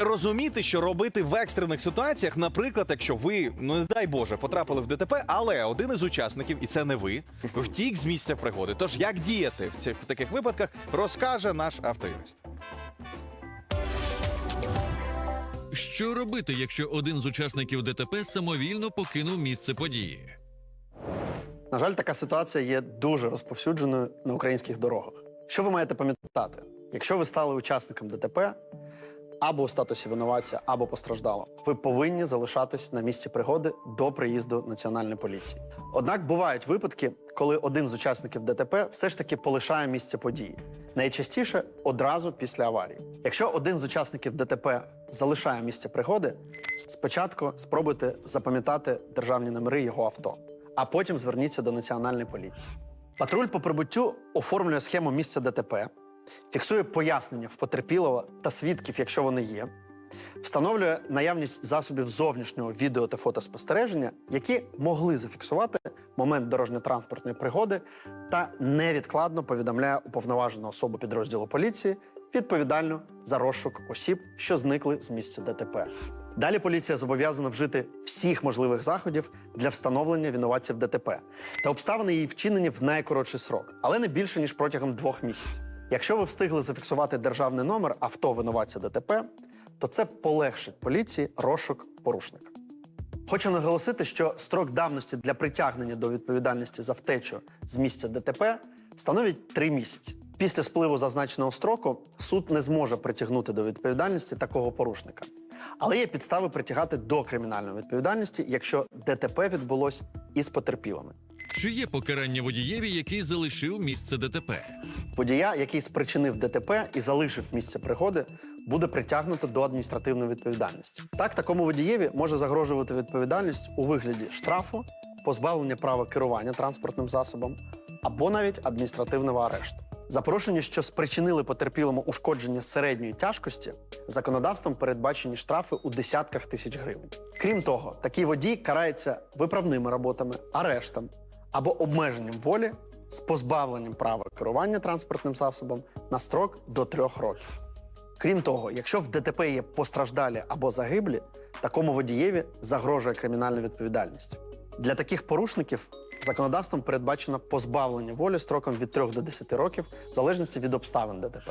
розуміти, що робити в екстрених ситуаціях, наприклад, якщо ви, ну не дай Боже, потрапили в ДТП, але один із учасників, і це не ви, втік з місця пригоди. Тож як діяти в цих в таких випадках, розкаже наш автоюрист. Що робити, якщо один з учасників ДТП самовільно покинув місце події? На жаль, така ситуація є дуже розповсюдженою на українських дорогах. Що ви маєте пам'ятати? Якщо ви стали учасником ДТП або у статусі винуватця, або постраждало, ви повинні залишатись на місці пригоди до приїзду національної поліції. Однак бувають випадки, коли один з учасників ДТП все ж таки полишає місце події. Найчастіше одразу після аварії. Якщо один з учасників ДТП залишає місце пригоди, спочатку спробуйте запам'ятати державні номери його авто а потім зверніться до національної поліції. Патруль по прибуттю оформлює схему місця ДТП, фіксує пояснення в потерпілого та свідків, якщо вони є, встановлює наявність засобів зовнішнього відео та фотоспостереження, які могли зафіксувати момент дорожньо-транспортної пригоди, та невідкладно повідомляє уповноважену особу підрозділу поліції відповідальну за розшук осіб, що зникли з місця ДТП. Далі поліція зобов'язана вжити всіх можливих заходів для встановлення винуватців ДТП та обставини її вчинені в найкоротший срок, але не більше ніж протягом двох місяців. Якщо ви встигли зафіксувати державний номер авто винуватця ДТП, то це полегшить поліції розшук порушника. Хочу наголосити, що строк давності для притягнення до відповідальності за втечу з місця ДТП становить три місяці. Після спливу зазначеного строку суд не зможе притягнути до відповідальності такого порушника. Але є підстави притягати до кримінальної відповідальності, якщо ДТП відбулось із потерпілими. Чи є покарання водієві, який залишив місце ДТП? Водія, який спричинив ДТП і залишив місце пригоди, буде притягнуто до адміністративної відповідальності. Так, такому водієві може загрожувати відповідальність у вигляді штрафу, позбавлення права керування транспортним засобом або навіть адміністративного арешту. За порушення, що спричинили потерпілому ушкодження середньої тяжкості, законодавством передбачені штрафи у десятках тисяч гривень. Крім того, такий водій карається виправними роботами, арештом або обмеженням волі з позбавленням права керування транспортним засобом на строк до трьох років. Крім того, якщо в ДТП є постраждалі або загиблі, такому водієві загрожує кримінальна відповідальність. Для таких порушників законодавством передбачено позбавлення волі строком від 3 до 10 років, в залежності від обставин ДТП.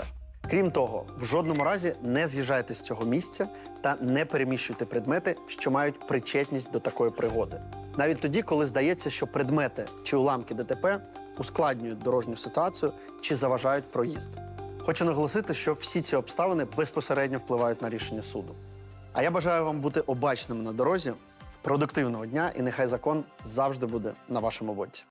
Крім того, в жодному разі не з'їжджайте з цього місця та не переміщуйте предмети, що мають причетність до такої пригоди. Навіть тоді, коли здається, що предмети чи уламки ДТП ускладнюють дорожню ситуацію чи заважають проїзду. Хочу наголосити, що всі ці обставини безпосередньо впливають на рішення суду. А я бажаю вам бути обачними на дорозі, продуктивного дня, і нехай закон завжди буде на вашому боці.